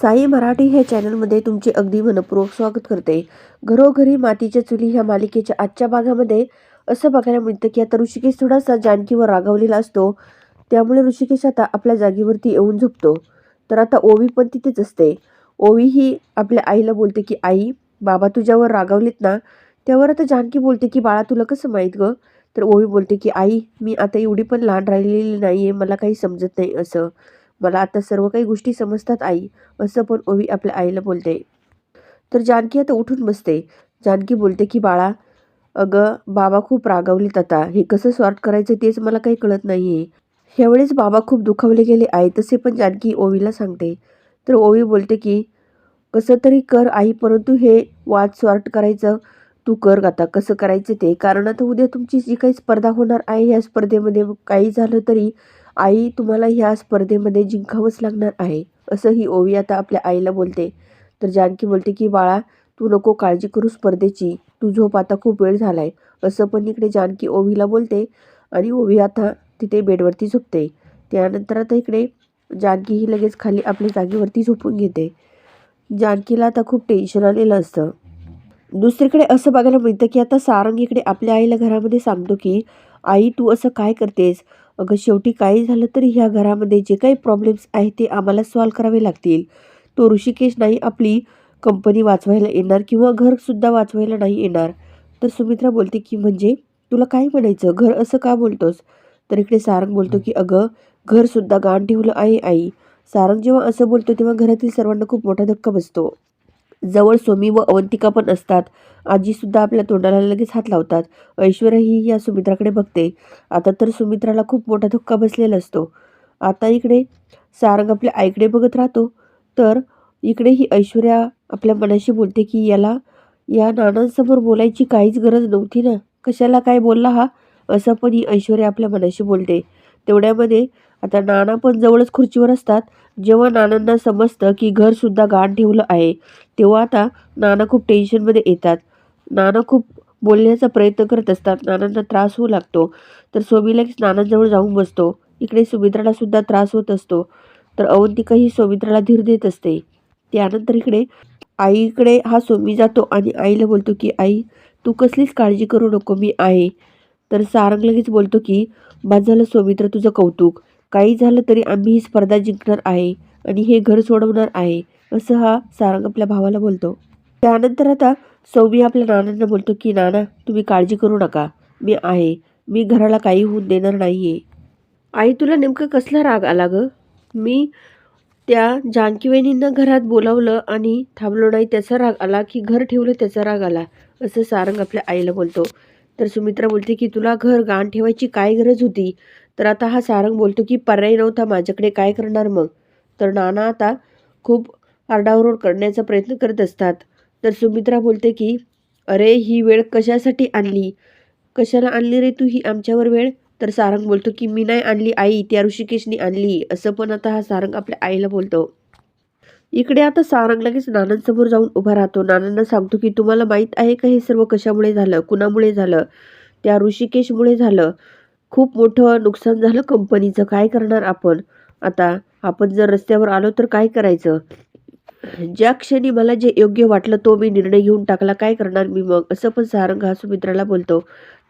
साई मराठी ह्या चॅनलमध्ये तुमचे अगदी मनपूर्वक स्वागत करते. घरोघरी मातीच्या चुली ह्या मालिकेच्या आजच्या भागामध्ये असं बघायला मिळतं की आता ऋषिकेश थोडासा जानकीवर रागावलेला असतो. त्यामुळे ऋषिकेश आता आपल्या जागेवरती येऊन झोपतो तर आता ओवी पण तिथेच असते. ओवी ही आपल्या आईला बोलते की आई बाबा तुझ्यावर रागावलेत ना? त्यावर आता जानकी बोलते की बाळा तुला कसं माहीत गं? तर ओवी बोलते की आई मी आता एवढी पण लहान राहिलेली नाही आहे मला काही समजत नाही असं. मला आता सर्व काही गोष्टी समजतात आई. असं पण ओवी आपल्या आईला बोलते. तर जानकी आता उठून बसते. जानकी बोलते की बाळा अगं बाबा खूप रागावलेत आता. हे कसं सॉर्ट करायचं तेच मला काही कळत नाही आहे ह्यावेळेस बाबा खूप दुखावले गेले आहे तसे पण जानकी ओवीला सांगते. तर ओवी बोलते की कसं तरी कर आई परंतु हे वाद सॉर्ट करायचं. तू कर आता कसं करायचं ते. कारण आता उद्या तुमची जी काही स्पर्धा होणार आहे या स्पर्धेमध्ये काही झालं तरी आई तुम्हाला ह्या स्पर्धेमध्ये जिंकावंच लागणार आहे असं ही ओवी आता आपल्या आईला बोलते. तर जानकी बोलते की बाळा तू नको काळजी करू स्पर्धेची तू झोप आता खूप वेळ झाला आहे असं पण इकडे जानकी ओवीला बोलते आणि ओवी आता तिथे बेडवरती झोपते. त्यानंतर आता इकडे जानकी ही लगेच खाली आपल्या जागेवरती झोपून घेते. जानकीला आता खूप टेन्शन आलेलं असतं. दुसरीकडे असं बघायला मिळतं की आता सारंग इकडे आपल्या आईला घरामध्ये सांगतो की आई तू असं काय करतेस? अगं शेवटी काही झालं तरी ह्या घरामध्ये जे काही प्रॉब्लेम्स आहेत ते आम्हाला सॉल्व करावे लागतील. तो ऋषिकेश नाही आपली कंपनी वाचवायला येणार किंवा घरसुद्धा वाचवायला नाही येणार. तर सुमित्रा बोलते की म्हणजे? तुला काय म्हणायचं? घर असं का बोलतोस? तर इकडे सारंग बोलतो की अगं घरसुद्धा गाण ठेवलं आहे आई. सारंग जेव्हा असं बोलतो तेव्हा घरातील सर्वांना खूप मोठा धक्का बसतो. जवळ सोमी व अवंतिका पण असतात. आजीसुद्धा आपल्या तोंडाला लगेच हात लावतात. ऐश्वर्या ही या सुमित्राकडे बघते. आता तर सुमित्राला खूप मोठा धक्का बसलेला असतो. आता इकडे सारंग आपल्या आईकडे बघत राहतो. तर इकडे ही ऐश्वर्या आपल्या मनाशी बोलते की याला या नानांसमोर बोलायची काहीच गरज नव्हती ना? कशाला काय बोलला हा? असं पण ही ऐश्वर्या आपल्या मनाशी बोलते. तेवढ्यामध्ये आता नाना पण जवळच खुर्चीवर असतात. जेव्हा नानांना समजतं की घरसुद्धा गाण ठेवलं आहे तेव्हा आता नाना खूप टेन्शनमध्ये येतात. नाना खूप बोलण्याचा प्रयत्न करत असतात. नानांना त्रास होऊ लागतो. तर सोमी नानांजवळ जाऊन बसतो. इकडे सुमित्राला सुद्धा त्रास होत असतो. तर अवंतिका ही सोमित्राला धीर देत असते. त्यानंतर इकडे आईकडे हा सोमी जातो आणि आईला बोलतो की आई तू कसलीच काळजी करू नको मी आहे. तर सारंग लगेच बोलतो की माझं झालं सौमित्र तुझं कौतुक. काही झालं तरी आम्ही ही स्पर्धा जिंकणार आहे आणि हे घर सोडवणार आहे असं हा सारंग आपल्या भावाला बोलतो. त्यानंतर आता सौम्य आपल्या नानांना बोलतो की नाना तुम्ही काळजी करू नका. मी आहे. मी घराला काही होऊन देणार नाही आहे आई तुला नेमकं कसला राग आला गं? मी त्या जानकीवेणींना घरात बोलावलं आणि थांबलो नाही त्याचा राग आला की घर ठेवलं त्याचा राग आला असं सारंग आपल्या आईला बोलतो. तर सुमित्रा बोलते की तुला घर गाण ठेवायची काय गरज होती? तर आता हा सारंग बोलतो की पर्याय नव्हता माझ्याकडे काय करणार मग? तर नाना आता खूप आरडाओरड करण्याचा प्रयत्न करत असतात. तर सुमित्रा बोलते की अरे ही वेळ कशासाठी आणली? कशाला आणली रे तू ही आमच्यावर वेळ? तर सारंग बोलतो की मी नाही आणली आई त्या ऋषिकेशनी आणली. असं पण आता हा सारंग आपल्या आईला बोलतो. इकडे आता सारंग लगेच नानांसमोर जाऊन उभा राहतो. नानांना सांगतो की तुम्हाला माहीत आहे का हे सर्व कशामुळे झालं? कुणामुळे झालं? त्या ऋषिकेशमुळे झालं? खूप मोठं नुकसान झालं कंपनीचं. काय करणार आपण? आता आपण जर रस्त्यावर आलो तर काय करायचं? ज्या क्षणी मला जे योग्य वाटलं तो मी निर्णय घेऊन टाकला. काय करणार मी मग? असं पण सारंग हा सुमित्राला बोलतो.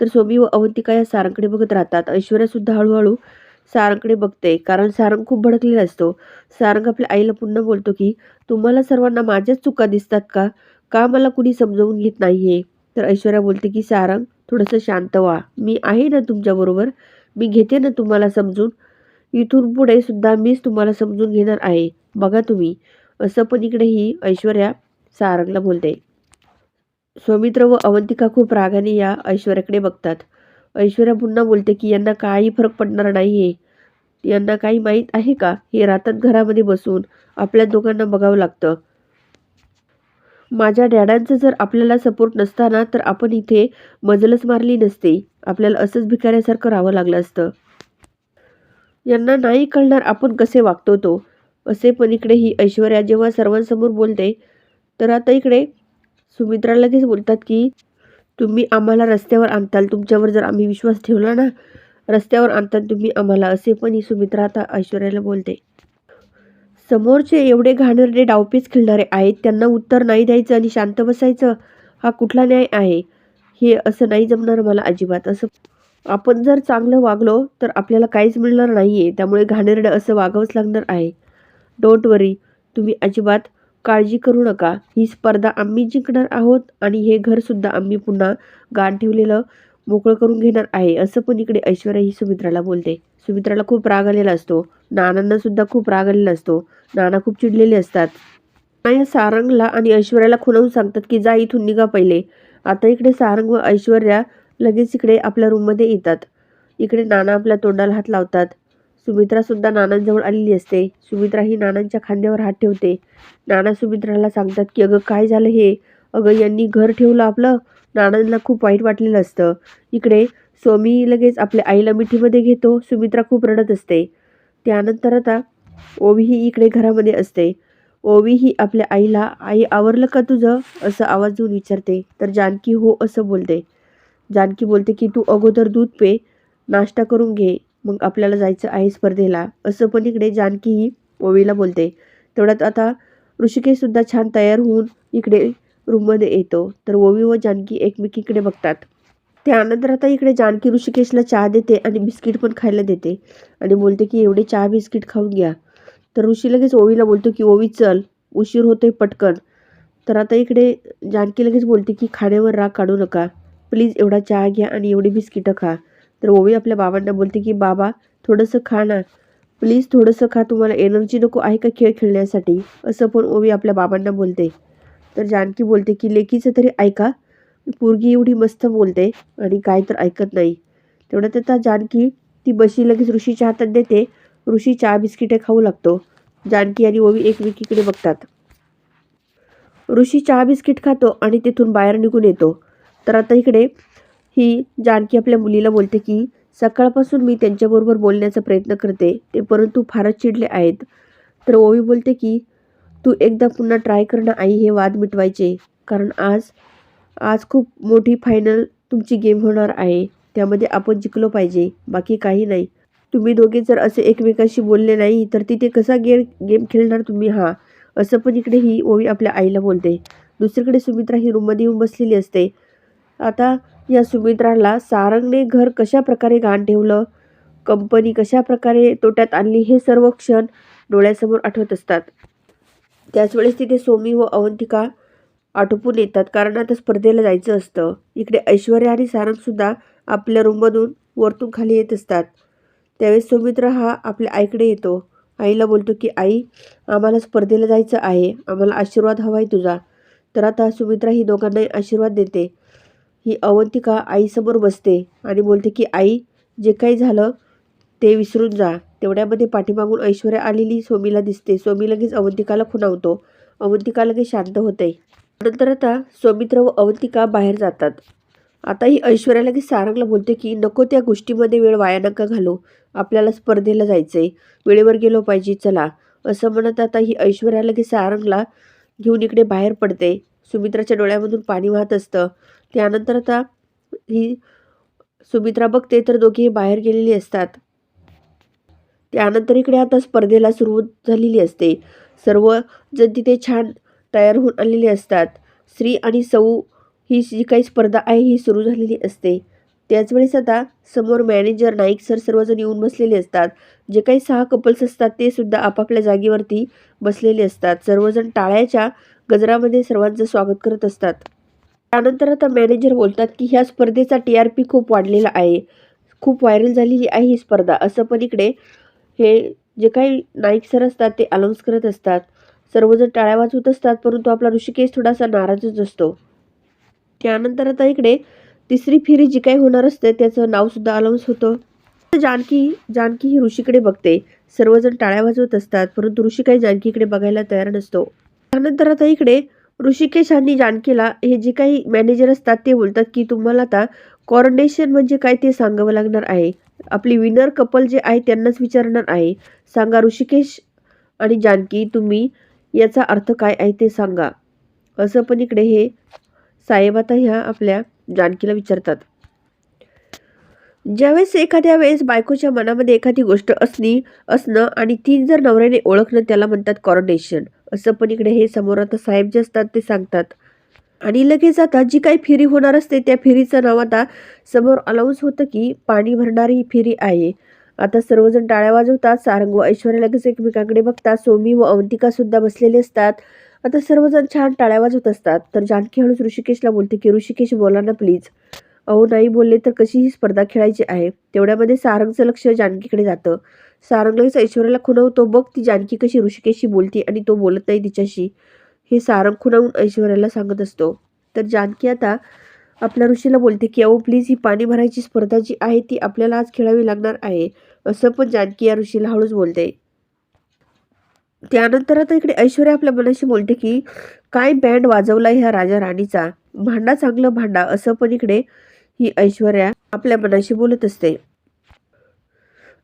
तर स्वामी व अवंतिका या सारंगकडे बघत राहतात. ऐश्वर्यासुद्धा हळूहळू सारंगकडे बघते कारण सारंग खूप भडकलेला असतो. सारंग आपल्या आईला पुन्हा बोलतो की तुम्हाला सर्वांना माझ्याच चुका दिसतात का? का मला कुणी समजावून घेत नाहीये? तर ऐश्वर्या बोलते की सारंग थोडंसं शांत व्हा. मी आहे ना तुमच्याबरोबर मी घेते ना तुम्हाला समजून. इथून पुढे सुद्धा मीच तुम्हाला समजून घेणार आहे. बघा तुम्ही. असं पण इकडे ही ऐश्वर्या सारंगला बोलते. सौमित्र व अवंतिका खूप रागाने या ऐश्वर्याकडे बघतात. ऐश्वर्या पुन्हा बोलते की यांना काही फरक पडणार नाही आहे यांना काही माहीत आहे का? हे रातात घरामध्ये बसून आपल्या दोघांना बघावं लागतं. माझ्या डॅडांचं जर आपल्याला सपोर्ट नसताना तर आपण इथे मजलच मारली नसते. आपल्याला असंच भिकाऱ्यासारखं राहावं लागलं असतं. यांना नाही कळणार आपण कसे वागतो तो. असे पण इकडे ही ऐश्वर्या जेव्हा सर्वांसमोर बोलते तर आता इकडे सुमित्रा लगेच बोलतात की तुम्ही आम्हाला रस्त्यावर आणताल तुमच्यावर जर आम्ही विश्वास ठेवला ना रस्त्यावर आणताल तुम्ही आम्हाला असे पण ही सुमित्रा आता ऐश्वर्याला बोलते. समोरचे एवढे घाणेरडे डावपेच खेळणारे आहेत त्यांना उत्तर नाही द्यायचं आणि शांत बसायचं हा कुठला न्याय आहे? हे असं नाही जमणार मला अजिबात. असं आपण जर चांगलं वागलो तर आपल्याला काहीच मिळणार नाही आहे त्यामुळे घाणेरडं असं वागावंच लागणार आहे. डोंट वरी तुम्ही अजिबात काळजी करू नका. ही स्पर्धा आम्ही जिंकणार आहोत आणि हे घरसुद्धा आम्ही पुन्हा गाण ठेवलेलं मोकळं करून घेणार आहे असं पण इकडे ऐश्वर्या ही सुमित्राला बोलते. सुमित्राला खूप राग आलेला असतो. नानांना सुद्धा खूप राग आलेला असतो. नाना खूप चिडलेले असतात. नाही सारंगला आणि ऐश्वर्याला खुलवून सांगतात की जा इथून निघा पहिले. आता इकडे सारंग व ऐश्वर्या लगेच इकडे आपल्या रूममध्ये येतात. इकडे नाना आपल्या तोंडाला हात लावतात. सुमित्रा सुद्धा नानांजवळ आलेली असते. सुमित्रा ही नानांच्या खांद्यावर हात ठेवते. नाना सुमित्राला सांगतात की अगं काय झालं हे? अगं यांनी घर ठेवलं आपलं. नानांना खूप वाईट वाटलेलं असतं. इकडे स्वामी लगेच आपल्या आईला मिठीमध्ये घेतो. सुमित्रा खूप रडत असते. त्यानंतर आता ओवी ही इकडे घरामध्ये असते. ओवी ही आपल्या आईला आई आवरलं का तुझं? असं आवाज देऊन विचारते. तर जानकी हो असं बोलते. जानकी बोलते की तू अगोदर दूध पे नाश्ता करून घे मग आपल्याला जायचं आहे स्पर्धेला. असं पण इकडे जानकी ही ओवीला बोलते. तेवढ्यात आता ऋषिकेशसुद्धा छान तयार होऊन इकडे रूममध्ये येतो. तर ओवी व जानकी एकमेकीकडे बघतात. त्यानंतर आता इकडे जानकी ऋषिकेशला चहा देते आणि बिस्किट पण खायला देते. आणि बोलते की एवढे चहा बिस्किट खाऊन घ्या. तर ऋषी लगेच ओवीला बोलतो की ओवी चल. उशीर होतोय पटकन. तर आता इकडे जानकी लगेच बोलते की खाण्यावर राग काढू नका. प्लीज एवढा चहा घ्या आणि एवढी बिस्किटं खा. तर ओवी आपल्या बाबांना बोलते की बाबा थोडंसं खा ना. प्लीज थोडंसं खा. तुम्हाला एनर्जी नको आहे का खेळ खेळण्यासाठी? असं पण ओवी आपल्या बाबांना बोलते. तर जानकी बोलते की लेकीचं तरी ऐका. पोरगी एवढी मस्त बोलते आणि काय तर ऐकत नाही. तेवढ्यात आता जानकी ती बशी लगेच ऋषीच्या हातात देते. ऋषी चहा बिस्किटे खाऊ लागतो. जानकी आणि ओवी एकमेकीकडे बघतात. ऋषी चहा बिस्किट खातो आणि तिथून बाहेर निघून येतो. तर आता इकडे ही जानकी आपल्या मुलीला बोलते की सकाळपासून मी त्यांच्याबरोबर बोलण्याचा प्रयत्न करते. ते परंतु फारच चिडले आहेत. तर ओवी बोलते की तू एकदा पुन्हा ट्राय करणं आई हे वाद मिटवायचे. कारण आज आज खूप मोठी फायनल तुमची गेम होणार आहे. त्यामध्ये आपण जिंकलो पाहिजे बाकी काही नाही. तुम्ही दोघे जर असे एकमेकांशी बोलले नाही तर तिथे कसा गेम गेम खेळणार तुम्ही? हा असं पण इकडे ही ओवी आपल्या आईला बोलते. दुसरीकडे सुमित्रा ही रूममध्ये येऊन बसलेली असते. आता या सुमित्राला सारंगने घर कशा प्रकारे घाण ठेवलं? कंपनी कशा प्रकारे तोट्यात आणली? हे सर्व क्षण डोळ्यासमोर आठवत असतात. त्याचवेळेस तिथे सोमी व अवंतिका आटोपून येतात. कारण आता स्पर्धेला जायचं असतं. इकडे ऐश्वर्या आणि सारंगसुद्धा आपल्या रूममधून वरतून खाली येत असतात. त्यावेळेस सौमित्र हा आपल्या आईकडे येतो. आईला बोलतो की आई आम्हाला स्पर्धेला जायचं आहे. आम्हाला आशीर्वाद हवा आहे तुझा. तर आता सुमित्रा ही दोघांनाही आशीर्वाद देते. ही अवंतिका आईसमोर बसते आणि बोलते की आई जे काही झालं ते विसरून जा. तेवढ्यामध्ये पाठीमागून ऐश्वर्या आलेली स्वामीला दिसते. स्वामी लगेच अवंतिकाला खुणावतो. अवंतिका लगेच शांत होते. नंतर आता सौमित्र व अवंतिका बाहेर जातात. आता ही ऐश्वर्या लगेच सारंगला बोलते की नको त्या गोष्टीमध्ये वेळ वाया नका घालू. आपल्याला स्पर्धेला जायचंय. वेळेवर गेलो पाहिजे. चला. असं म्हणत आता ही ऐश्वर्या लगेच सारंगला घेऊन इकडे बाहेर पडते. सुमित्राच्या डोळ्यामधून पाणी वाहत असतं. त्यानंतर आता ही सुमित्रा बघते तर दोघेही बाहेर गेलेली असतात. त्यानंतर इकडे आता स्पर्धेला सुरुवात झालेली असते. सर्व जण तिथे छान तयार होऊन आलेले असतात. स्त्री आणि सौ ही जी काही स्पर्धा आहे ही सुरू झालेली असते. त्याच वेळेस आता समोर मॅनेजर नाईक सर सर्वजण येऊन बसलेले असतात. जे काही सहा कपल्स असतात ते सुद्धा आपापल्या जागेवरती बसलेले असतात. सर्वजण टाळ्याच्या गजरामध्ये सर्वांचं स्वागत करत असतात. त्यानंतर आता मॅनेजर बोलतात की ह्या स्पर्धेचा टी आर पी खूप वाढलेला आहे. खूप व्हायरल झालेली आहे ही स्पर्धा. असं पण इकडे हे जे काही नाईक सर असतात ते अनाऊन्स करत असतात. सर्वजण टाळ्या वाजवत असतात परंतु आपला ऋषिकेश थोडासा नाराजच असतो. त्यानंतर आता इकडे तिसरी फेरी जी काही होणार असते त्याचं नावसुद्धा अनाऊन्स होतं. जानकी जानकी ही ऋषीकडे बघते. सर्वजण टाळ्या वाजवत असतात परंतु ऋषी काही जानकीकडे बघायला तयार नसतो. त्यानंतर आता इकडे ऋषिकेश आणि जानकीला हे जे काही मॅनेजर असतात ते बोलतात की तुम्हाला आता कॉर्डिनेशन म्हणजे काय ते सांगावं लागणार आहे. आपली विनर कपल जे आहे त्यांनाच विचारणार आहे. सांगा ऋषिकेश आणि जानकी तुम्ही याचा अर्थ काय आहे ते सांगा. असं पण इकडे हे साहेब आता ह्या आपल्या जानकीला विचारतात. ज्यावेळेस एखाद्या वेळेस बायकोच्या मनामध्ये एखादी गोष्ट असणी असणं आणि ती जर नवऱ्याने ओळखणं त्याला म्हणतात कॉर्डेशन असं पण इकडे हे समोर आता साहेब जे असतात ते सांगतात. आणि लगेच आता जी काही फेरी होणार असते त्या फेरीचं नाव आता समोर अलाउन्स होतं की पाणी भरणारी ही फेरी आहे. आता सर्वजण टाळ्या वाजवतात सारंग व ऐश्वर्या लगेच एकमेकांकडे बघतात सोमी व अवंतिका सुद्धा बसलेले असतात. आता सर्वजण छान टाळ्या वाजवत असतात. तर जानकी हळूच ऋषिकेशला बोलते की ऋषिकेश बोला ना प्लीज अहो नाही बोलले तर कशी ही स्पर्धा खेळायची आहे? तेवढ्यामध्ये सारंगचं लक्ष जानकीकडे जातं. सारंग लगेच ऐश्वर्याला खुणवतो बघ ती जानकी कशी ऋषिकेशशी बोलते आणि तो बोलत नाही तिच्याशी. हे सारंग खुणावून ऐश्वर्याला सांगत असतो. तर जानकी आता आपल्या ऋषीला बोलते की अहो प्लीज ही पाणी भरायची स्पर्धा जी आहे ती आपल्याला आज खेळावी लागणार आहे असं पण जानकी या ऋषीला हळूच बोलते. त्यानंतर आता इकडे ऐश्वर्या आपल्या मनाशी बोलते की काय बँड वाजवला ह्या राजा राणीचा? भांडा चांगलं भांडा असं पण इकडे ही ऐश्वर्या आपल्या मनाशी बोलत असते.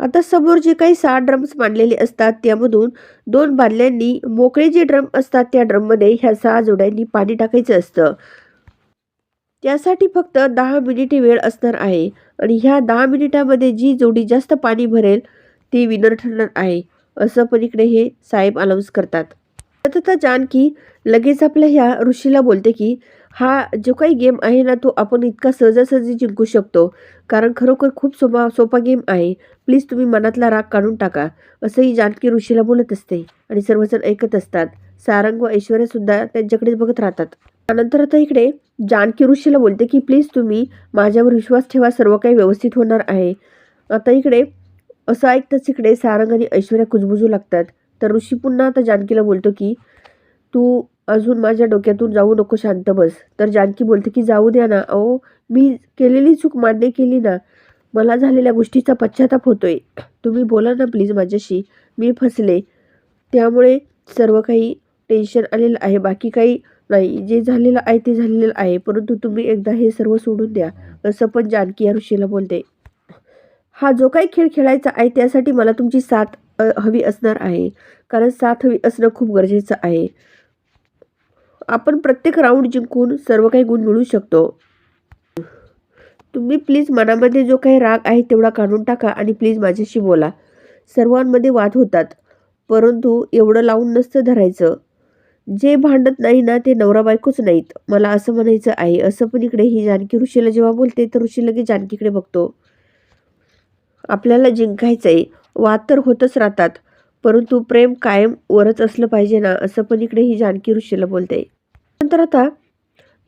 आता समोर जे काही सहा ड्रम्स मांडलेले असतात त्यामधून दोन बादल्यांनी मोकळे जे ड्रम असतात त्या ड्रममध्ये ह्या सहा जोड्यांनी पाणी टाकायचं असतं. त्यासाठी फक्त दहा मिनिटे वेळ असणार आहे आणि ह्या दहा मिनिटामध्ये जी जोडी जास्त पाणी भरेल ती विनर ठरणार आहे असं पण इकडे हे साहेब अनाऊन्स करतात. आता जानकी लगेच आपल्या ह्या ऋषीला बोलते की हा जो काही गेम आहे ना तो आपण इतका सहजासहजी जिंकू शकतो. कारण खरोखर खूप सोपा सोपा गेम आहे. प्लीज तुम्ही मनातला राग काढून टाका. असंही जानकी ऋषीला बोलत असते आणि सर्वजण ऐकत असतात. सारंग व ऐश्वर्यासुद्धा त्यांच्याकडे बघत राहतात. त्यानंतर आता इकडे जानकी ऋषीला बोलते की प्लीज तुम्ही माझ्यावर विश्वास ठेवा. सर्व काही व्यवस्थित होणार आहे. आता इकडे असं ऐकताच इकडे सारंग आणि ऐश्वर्या कुजबुजू लागतात. तर ऋषी पुन्हा आता जानकीला बोलतो की तू अजून माझ्या डोक्यातून जाऊ नको शांत बस. तर जानकी बोलते की जाऊ द्या ना अहो मी केलेली चूक मान्य केली ना मला झालेल्या गोष्टीचा पश्चाताप होतोय. तुम्ही बोला ना प्लीज माझ्याशी. मी फसले. त्यामुळे सर्व काही टेन्शन आलेलं आहे. बाकी काही नाही. जे झालेलं आहे ते झालेलं आहे. परंतु तुम्ही एकदा हे सर्व सोडून द्या असं पण जानकी या ऋषीला बोलते. हा जो काही खेळ खेळायचा आहे त्यासाठी मला तुमची साथ हवी असणार आहे. कारण साथ हवी असणं खूप गरजेचं आहे. आपण प्रत्येक राऊंड जिंकून सर्व काही गुण मिळू शकतो. तुम्ही प्लीज मनामध्ये जो काही राग आहे तेवढा काढून टाका आणि प्लीज माझ्याशी बोला. सर्वांमध्ये वाद होतात परंतु एवढं लावून नसतं धरायचं. जे भांडत नाही ना ते नवरा बायकोच नाहीत. मला असं म्हणायचं आहे असं पण इकडे ही जानकी ऋषीला जेव्हा बोलते तर ऋषी लगेच जानकीकडे बघतो. आपल्याला जिंकायचं आहे वाद तर होतच राहतात. परंतु प्रेम कायम वरच असलं पाहिजे ना असं पण इकडे ही जानकी ऋषीला बोलते. नंतर आता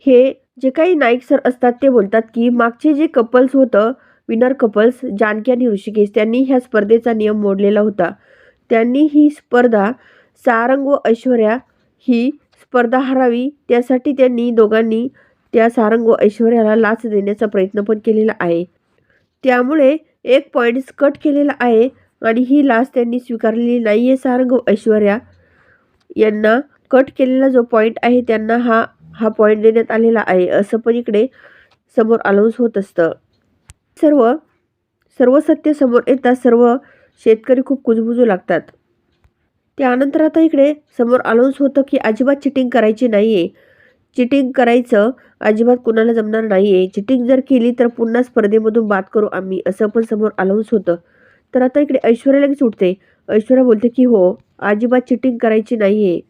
हे जे काही नाईक सर असतात ते बोलतात की मागचे जे कपल्स होतं विनर कपल्स जानकी आणि ऋषिकेश त्यांनी ह्या स्पर्धेचा नियम मोडलेला होता. त्यांनी ही स्पर्धा सारंग व ऐश्वर्या ही स्पर्धा हरावी त्यासाठी त्यांनी दोघांनी त्या सारंग व ऐश्वर्याला लाच देण्याचा प्रयत्न पण केलेला आहे. त्यामुळे एक पॉईंट्स कट केलेला आहे. आणि ही लाच त्यांनी स्वीकारलेली नाही आहे सारंग ऐश्वर्या. यांना कट केलेला जो पॉईंट आहे त्यांना हा हा पॉईंट देण्यात आलेला आहे. असं पण इकडे समोर अलाउन्स होत असतं. सर्व सर्व सत्य समोर येतात सर्व शेतकरी खूप कुजबुजू लागतात. त्यानंतर आता इकडे समोर अलाउन्स होतं की अजिबात चिटिंग करायची नाही आहे चिटिंग करायचं अजिबात कुणाला जमणार नाही आहे चिटिंग जर केली तर पुन्हा स्पर्धेमधून बात करू आम्ही असं पण समोर अलाउन्स होतं. तर आता इकडे ऐश्वर्या लगेच उठते. ऐश्वर्या बोलते की हो अजिबात चिटिंग करायची नाही आहे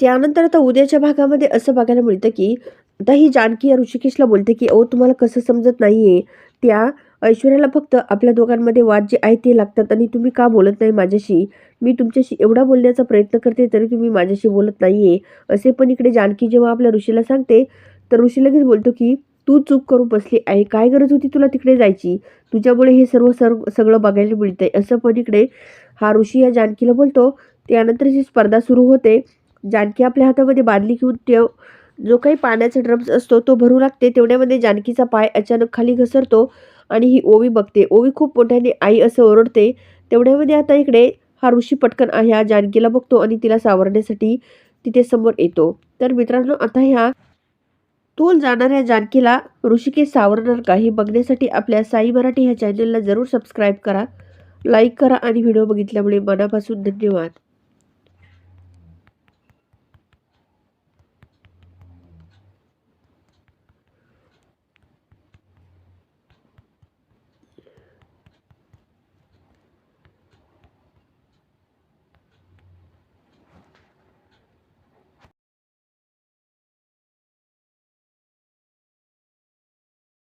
त्यानंतर आता उद्याच्या भागामध्ये असं बघायला मिळतं की आता ही जानकी या ऋषिकेशला बोलते की अहो तुम्हाला कसं समजत नाही आहे त्या ऐश्वर्याला फक्त आपल्या दोघांमध्ये वाद जे आहे ते लागतात आणि तुम्ही का बोलत नाही माझ्याशी? मी तुमच्याशी एवढा बोलण्याचा प्रयत्न करते तरी तुम्ही माझ्याशी बोलत नाही आहे असे पण इकडे जानकी जेव्हा आपल्या ऋषीला सांगते तर ऋषी लगेच बोलतो की तू चूक करून बसली आहे. काय गरज होती तुला तिकडे जायची? तुझ्यामुळे हे सर्व सर्व सगळं बघायला मिळतंय. असं पण इकडे हा ऋषी या जानकीला बोलतो. त्यानंतर ही स्पर्धा सुरू होते जानकी आपल्या हातामध्ये बादली घेऊन ठेव. जो काही पाण्याचा ड्रम्स असतो तो भरू लागते. तेवढ्यामध्ये जानकीचा पाय अचानक खाली घसरतो आणि ही ओवी बघते. ओवी खूप मोठ्याने आई असं ओरडते. तेवढ्यामध्ये आता इकडे हा ऋषी पटकन ह्या जानकीला बघतो आणि तिला सावरण्यासाठी तिथे समोर येतो. तर मित्रांनो आता ह्या तोल जाणाऱ्या जानकीला ऋषिकेश सावरणार का हे बघण्यासाठी आपल्या साई मराठी ह्या चॅनलला जरूर सबस्क्राईब करा लाईक करा आणि व्हिडिओ बघितल्यामुळे मनापासून धन्यवाद.